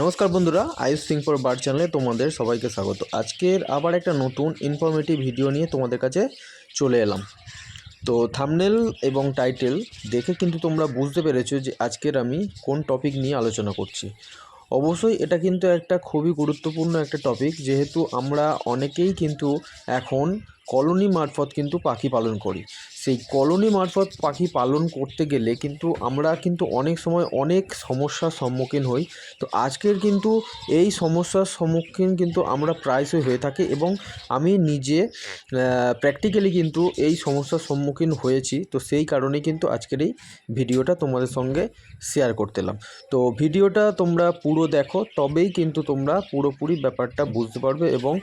নমস্কার বন্ধুরা, Ayush Singh for bird চ্যানেলে তোমাদের সবাইকে স্বাগত। আজকের আবার একটা নতুন ইনফরমেটিভ ভিডিও নিয়ে তোমাদের কাছে চলে এলাম। তো থামনেল এবং টাইটেল দেখে কিন্তু তোমরা বুঝতে পেরেছ যে আজকের আমি কোন টপিক নিয়ে আলোচনা করছি। অবশ্যই এটা কিন্তু একটা খুবই গুরুত্বপূর্ণ একটা টপিক যেহেতু আমরা অনেকেই কিন্তু এখন কলোনি মারফত কিন্তু পাখি পালন করি। সেই কলোনি মারফত পাখি পালন করতে গেলে কিন্তু আমরা কিন্তু অনেক সময় অনেক সমস্যার সম্মুখীন হই। তো আজকের কিন্তু এই সমস্যার সম্মুখীন কিন্তু আমরা প্রায়শই হয়ে থাকি এবং আমি নিজে প্র্যাকটিক্যালি কিন্তু এই সমস্যার সম্মুখীন হয়েছি। তো সেই কারণে কিন্তু আজকের এই ভিডিওটা তোমাদের সঙ্গে শেয়ার করতে এলাম। তো ভিডিওটা তোমরা পুরো দেখো, তবেই কিন্তু তোমরা পুরোপুরি ব্যাপারটা বুঝতে পারবে এবং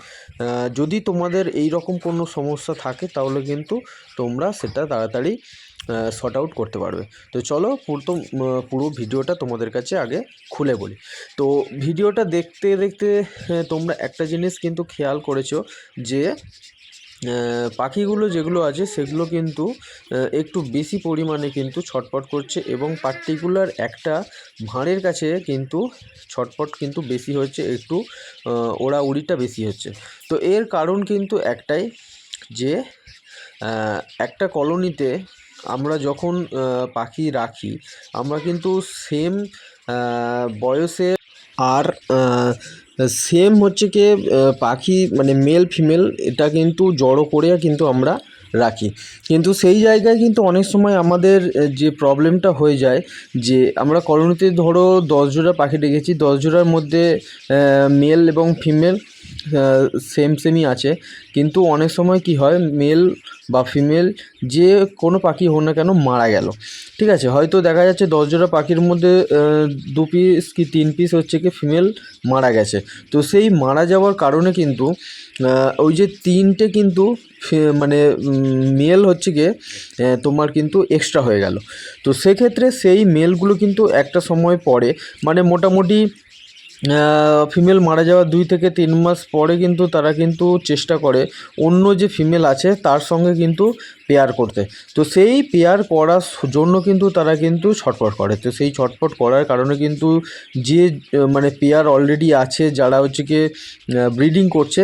যদি তোমাদের এই রকম কোনো সমস্যা থাকে, তাহলে কিন্তু তোমরা সেটা তাড়াতাড়ি শর্ট আউট করতে পারবে। তো চলো পুরো পুরো ভিডিওটা তোমাদের কাছে আগে খুলে বলি। তো ভিডিওটা দেখতে দেখতে তোমরা একটা জিনিস কিন্তু খেয়াল করেছ যে পাখিগুলো যেগুলো আছে সেগুলো কিন্তু একটু বেশি পরিমাণে কিন্তু ছটপট করছে এবং পার্টিকুলার একটা ভাঁড়ের কাছে কিন্তু ছটপট কিন্তু বেশি হচ্ছে একটু ওড়াউড়িটা বেশি হচ্ছে। তো এর কারণ কিন্তু একটাই যে একটা কলোনিতে আমরা যখন পাখি রাখি, আমরা কিন্তু সেম বয়সে আর সেম হচ্ছে কি পাখি মানে মেল ফিমেল এটা কিন্তু জড়ো করে কিন্তু আমরা রাখি। কিন্তু সেই জায়গায় কিন্তু অনেক সময় আমাদের যে প্রবলেমটা হয়ে যায়, যে আমরা কলোনিতে ধরো দশ জোড়া পাখি রেখেছি দশ জোড়ার মধ্যে মেল এবং ফিমেল সেম সেমই আছে। কিন্তু অনেক সময় কি হয় মেল বা ফিমেল যে কোনো পাখি হোক না কেন মারা গেল। ঠিক আছে? হয়তো দেখা যাচ্ছে দশ জোড়া পাখির মধ্যে দু পিস কি তিন পিস হচ্ছে কি ফিমেল মারা গেছে। তো সেই মারা যাওয়ার কারণে কিন্তু ওই যে তিনটে কিন্তু মানে মেল হচ্ছে গিয়ে তোমার কিন্তু এক্সট্রা হয়ে গেল। তো সেক্ষেত্রে সেই মেলগুলো কিন্তু একটা সময় পরে মানে মোটামুটি ফিমেল মারা যাওয়ার দুই থেকে তিন মাস পরে কিন্তু তারা কিন্তু চেষ্টা করে। অন্য যে ফিমেল আছে, তার সঙ্গে কিন্তু পেয়ার করতে। তো সেই পেয়ার করার জন্য কিন্তু তারা কিন্তু ছটফট করে। তো সেই ছটফট করার কারণে কিন্তু যে মানে পেয়ার অলরেডি আছে, যারা হচ্ছে কি ব্রিডিং করছে,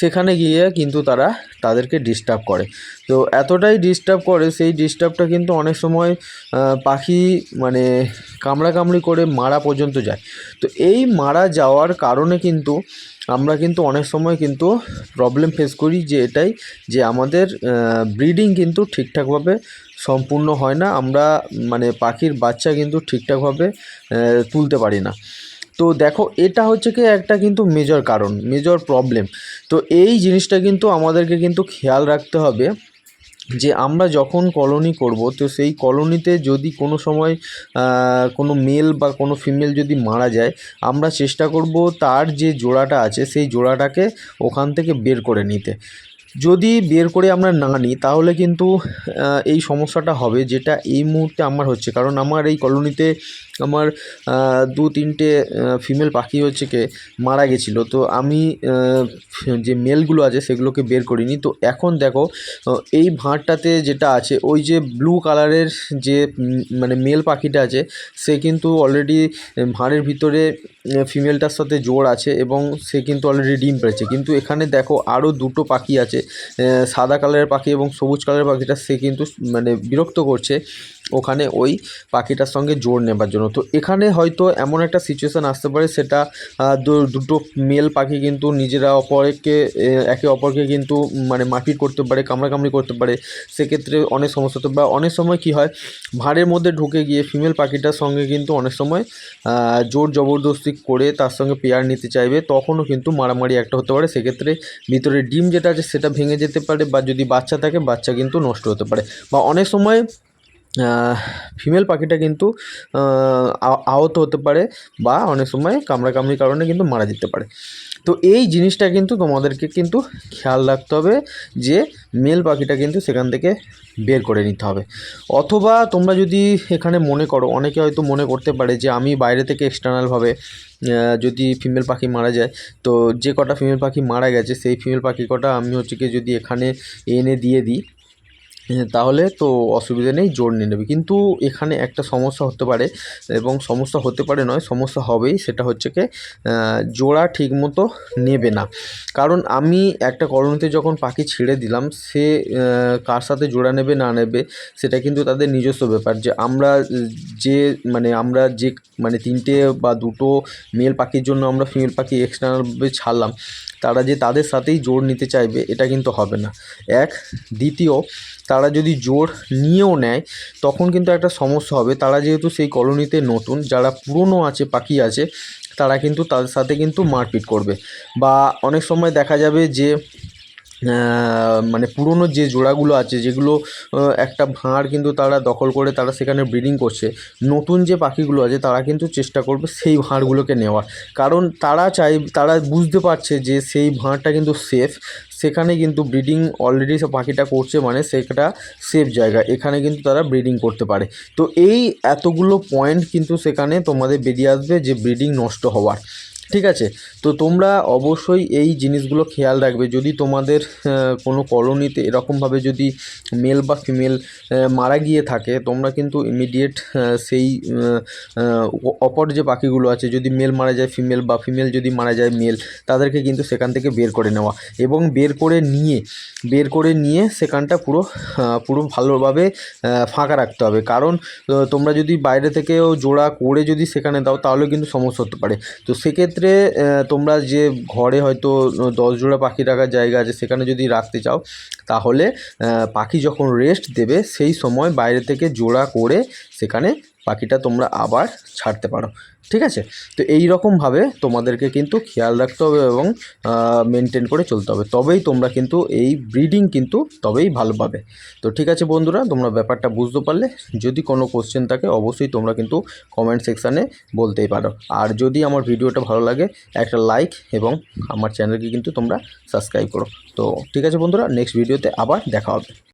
সেখানে গিয়ে কিন্তু তারা তাদেরকে ডিস্টার্ব করে। তো এতটাই ডিস্টার্ব করে, সেই ডিস্টার্বটা কিন্তু অনেক সময় পাখি মানে কামড়াকামড়ি করে মারা পর্যন্ত যায়। তো এই মারা যাওয়ার কারণে কিন্তু আমরা কিন্তু অনেক সময় কিন্তু প্রবলেম ফেস করি যে এটাই, যে আমাদের ব্রিডিং কিন্তু ঠিকঠাকভাবে সম্পূর্ণ হয় না। আমরা মানে পাখির বাচ্চা কিন্তু ঠিকঠাকভাবে তুলতে পারি না। তো দেখো, এটা হচ্ছে কি একটা কিন্তু মেজর কারণ মেজর প্রবলেম তো এই জিনিসটা কিন্তু আমাদেরকে কিন্তু খেয়াল রাখতে হবে। যে আমরা যখন কলোনি করব, তো সেই কলোনিতে যদি কোনো সময় কোনো মেল বা কোনো ফিমেল যদি মারা যায়, আমরা চেষ্টা করব তার যে জোড়াটা আছে, সেই জোড়াটাকে ওখান থেকে বের করে নিতে। যদি বের করে আমরা না নিই, তাহলে কিন্তু এই সমস্যাটা হবে যেটা এই মুহূর্তে আমার হচ্ছে। কারণ আমার এই কলোনিতে আমার দু তিনটে ফিমেল পাখি হচ্ছে কে, মারা গেছিল। তো আমি যে মেলগুলো আছে সেগুলোকে বের করিনি। তো এখন দেখো এই ভাঁড়টাতে যেটা আছে, ওই যে ব্লু কালারের যে মানে মেল পাখিটা আছে, সে কিন্তু অলরেডি ভাঁড়ের ভিতরে ফিমেলটার সাথে জোর আছে এবং সে কিন্তু অলরেডি ডিম পেড়েছে। কিন্তু এখানে দেখো আরও দুটো পাখি আছে সাদা কালারের পাখি এবং সবুজ কালারের পাখিটা সে কিন্তু মানে বিরক্ত করছে। ওখানে ওই পাখিটার সঙ্গে জোর নেবার জন্য। তো এখানে হয়তো এমন একটা সিচুয়েশান আসতে পারে, সেটা দুটো মেল পাখি কিন্তু নিজেরা অপরকে একে অপরকে কিন্তু মানে মারপিট করতে পারে, কামড়াকামড়ি করতে পারে। সেক্ষেত্রে অনেক সমস্যা হতে বা অনেক সময় কি হয়, ভাঁড়ের মধ্যে ঢুকে গিয়ে ফিমেল পাখিটার সঙ্গে কিন্তু অনেক সময় জোর জবরদস্তি করে তার সঙ্গে পেয়ার নিতে চাইবে, তখনও কিন্তু মারামারি একটা হতে পারে। সেক্ষেত্রে ভিতরে ডিম যেটা আছে, সেটা ভেঙে যেতে পারে, বা যদি বাচ্চা থাকে, বাচ্চা কিন্তু নষ্ট হতে পারে। বা অনেক সময় ফিমেল পাখিটা কিন্তু আহত হতে পারে বা অনেক সময় কামড়াকামড়ির কারণে কিন্তু মারা যেতে পারে। তো এই জিনিসটা কিন্তু তোমাদেরকে কিন্তু খেয়াল রাখতে হবে যে মেল পাখিটা কিন্তু সেখান থেকে বের করে নিতে হবে। অথবা তোমরা যদি এখানে মনে করো, অনেকে হয়তো মনে করতে পারে যে আমি বাইরে থেকে এক্সটার্নালভাবে যদি ফিমেল পাখি মারা যায়, তো যে কটা ফিমেল পাখি মারা গেছে, সেই ফিমেল পাখি কটা আমি হচ্ছে যদি এখানে এনে দিয়ে দিই তাহলে তো অসুবিধা নেই, জোর নিয়ে নেবে। কিন্তু এখানে একটা সমস্যা হতে পারে এবং সমস্যা হতে পারে নয়, সমস্যা হবেই। সেটা হচ্ছে কি জোড়া ঠিকমতো নেবে না। কারণ আমি একটা কলোনিতে যখন পাখি ছেড়ে দিলাম, সে কার সাথে জোড়া নেবে, না নেবে, সেটা কিন্তু তাদের নিজস্ব ব্যাপার যে আমরা যে মানে আমরা যে মানে তিনটে বা দুটো মেল পাখির জন্য আমরা ফিমেল পাখি এক্সটার্নালভাবে ছাড়লাম তারা যে তাদের সাথেই জোর নিতে চাইবে, এটা কিন্তু হবে না। এক, দ্বিতীয়, তারা যদি জোর নিয়েও নেয়, তখন কিন্তু একটা সমস্যা হবে। তারা যেহেতু সেই কলোনিতে নতুন, যারা পুরনো আছে, পাখি আছে, তারা কিন্তু তাদের সাথে কিন্তু মারপিট করবে। বা অনেক সময় দেখা যাবে যে মানে পুরনো যে জোড়াগুলো আছে, যেগুলো একটা ভাঁড় কিন্তু তারা দখল করে তারা সেখানে ব্রিডিং করছে, নতুন যে পাখিগুলো আছে তারা কিন্তু চেষ্টা করবে সেই ভাঁড়গুলোকে নেওয়ার। কারণ তারা চাই, তারা বুঝতে পারছে যে সেই ভাঁড়টা কিন্তু সেফ সেখানে কিন্তু ব্রিডিং অলরেডি সে পাখিটা করছে মানে সেটা সেফ জায়গা, এখানে কিন্তু তারা ব্রিডিং করতে পারে। তো এই এতগুলো পয়েন্ট কিন্তু সেখানে তোমাদের বেরিয়ে আসবে যে ব্রিডিং নষ্ট হওয়ার। ঠিক আছে? তো তোমরা অবশ্যই এই জিনিসগুলো খেয়াল রাখবে। যদি তোমাদের কোনো কলোনিতে এরকমভাবে যদি মেল বা ফিমেল মারা গিয়ে থাকে, তোমরা কিন্তু ইমিডিয়েট সেই অপর যে পাখিগুলো আছে, যদি মেল মারা যায় ফিমেল বা ফিমেল যদি মারা যায় মেল তাদেরকে কিন্তু সেখান থেকে বের করে নেওয়া এবং বের করে নিয়ে, বের করে নিয়ে সেখানটা পুরো পুরো ভালোভাবে ফাঁকা রাখতে হবে। কারণ তোমরা যদি বাইরে থেকেও জোড়া করে যদি সেখানে দাও, তাহলে কিন্তু সমস্যা হতে পারে। তো সেক্ষেত্রে আহ, তোমরা যে ঘরে হয়তো দশ জোড়া পাখি রাখার জায়গা আছে সেখানে যদি রাখতে চাও তাহলে পাখি যখন রেস্ট দেবে সেই সময় বাইরে থেকে জোড়া করে সেখানে পাখিটা তোমরা আবার ছাড়তে পারো। ঠিক আছে? তো এই রকমভাবে তোমাদেরকে কিন্তু খেয়াল রাখতে হবে এবং মেনটেন করে চলতে হবে। তবেই তোমরা কিন্তু এই ব্রিডিং কিন্তু তবেই ভালো পাবে। তো ঠিক আছে বন্ধুরা, তোমরা ব্যাপারটা বুঝতে পারলে। যদি কোনো কোশ্চেন থাকে, অবশ্যই তোমরা কিন্তু কমেন্ট সেকশানে বলতেই পারো। আর যদি আমার ভিডিওটা ভালো লাগে, একটা লাইক এবং আমার চ্যানেলকে কিন্তু তোমরা সাবস্ক্রাইব করো। তো ঠিক আছে বন্ধুরা নেক্সট ভিডিওতে আবার দেখা হবে।